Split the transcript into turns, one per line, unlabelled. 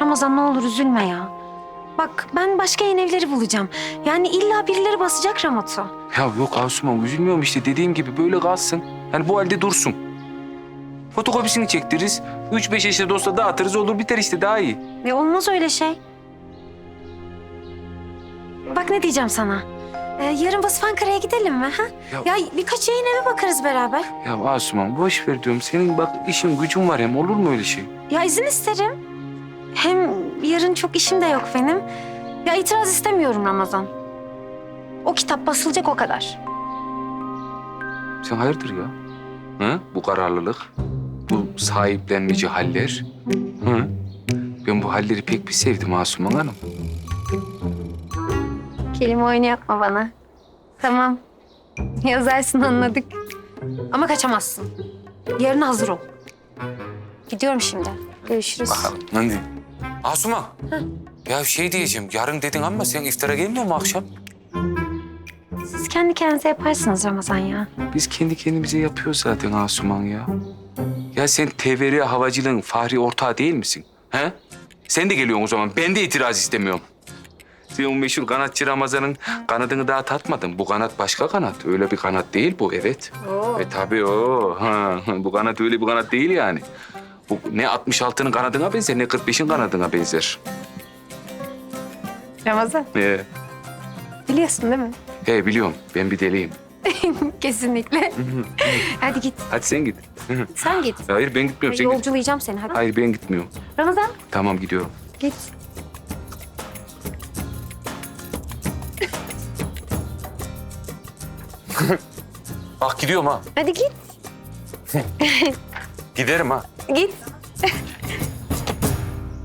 Ramazan ne olur üzülme ya. Bak ben başka yeni evleri bulacağım. Yani illa birileri basacak Ramazan.
Ya yok Asuman üzülmüyorum işte dediğim gibi böyle kalsın. Yani bu halde dursun. Fotokopisini çektiririz. Üç beş yaşında olsa dağıtırız olur biter işte daha iyi.
Ve olmaz öyle şey. Bak ne diyeceğim sana. Ee, yarın basıp Ankara'ya gidelim mi? Ha?
Ya-
Ya... birkaç yayın evi bakarız beraber.
Ya Asuman boş ver diyorum. Senin bak işin gücün var hem olur mu öyle şey?
Ya izin isterim. Hem yarın çok işim de yok benim. Ya itiraz istemiyorum Ramazan. O kitap basılacak o kadar.
Sen hayırdır ya? Hı? Bu kararlılık, bu sahiplenmeci haller. Hı? Ben bu halleri pek bir sevdim Asuman Hanım.
Kelime oyunu yapma bana. Tamam. Yazarsın anladık. Ama kaçamazsın. Yarın hazır ol. Gidiyorum şimdi. Görüşürüz.
Bakalım. Hadi. Asuman. Ya şey diyeceğim, yarın dedin ama sen iftara gelmiyor mu akşam?
Siz kendi kendinize yaparsınız Ramazan ya.
Biz kendi kendimize yapıyoruz zaten Asuman ya. Ya sen TVR havacılığın fahri ortağı değil misin? He? Sen de geliyorsun o zaman. Ben de itiraz istemiyorum. Sen o meşhur kanatçı Ramazan'ın kanadını daha tatmadın. Bu kanat başka kanat. Öyle bir kanat değil bu, evet. E tabii o. Ha, bu kanat öyle bir kanat değil yani. Bu ne 66'nın kanadına benzer ne 45'in kanadına benzer.
Ramazan
Ee,
biliyorsun değil mi?
he biliyorum. Ben bir deliyim.
Kesinlikle. hadi git.
Hadi sen git.
Sen git.
Hayır ben gitmiyorum. Sen git.
Yolculayacağım seni hadi.
Hayır ben gitmiyorum.
Ramazan
Tamam gidiyorum.
git.
Bak gidiyorum ha.
Hadi git.
Giderim ha.
Git.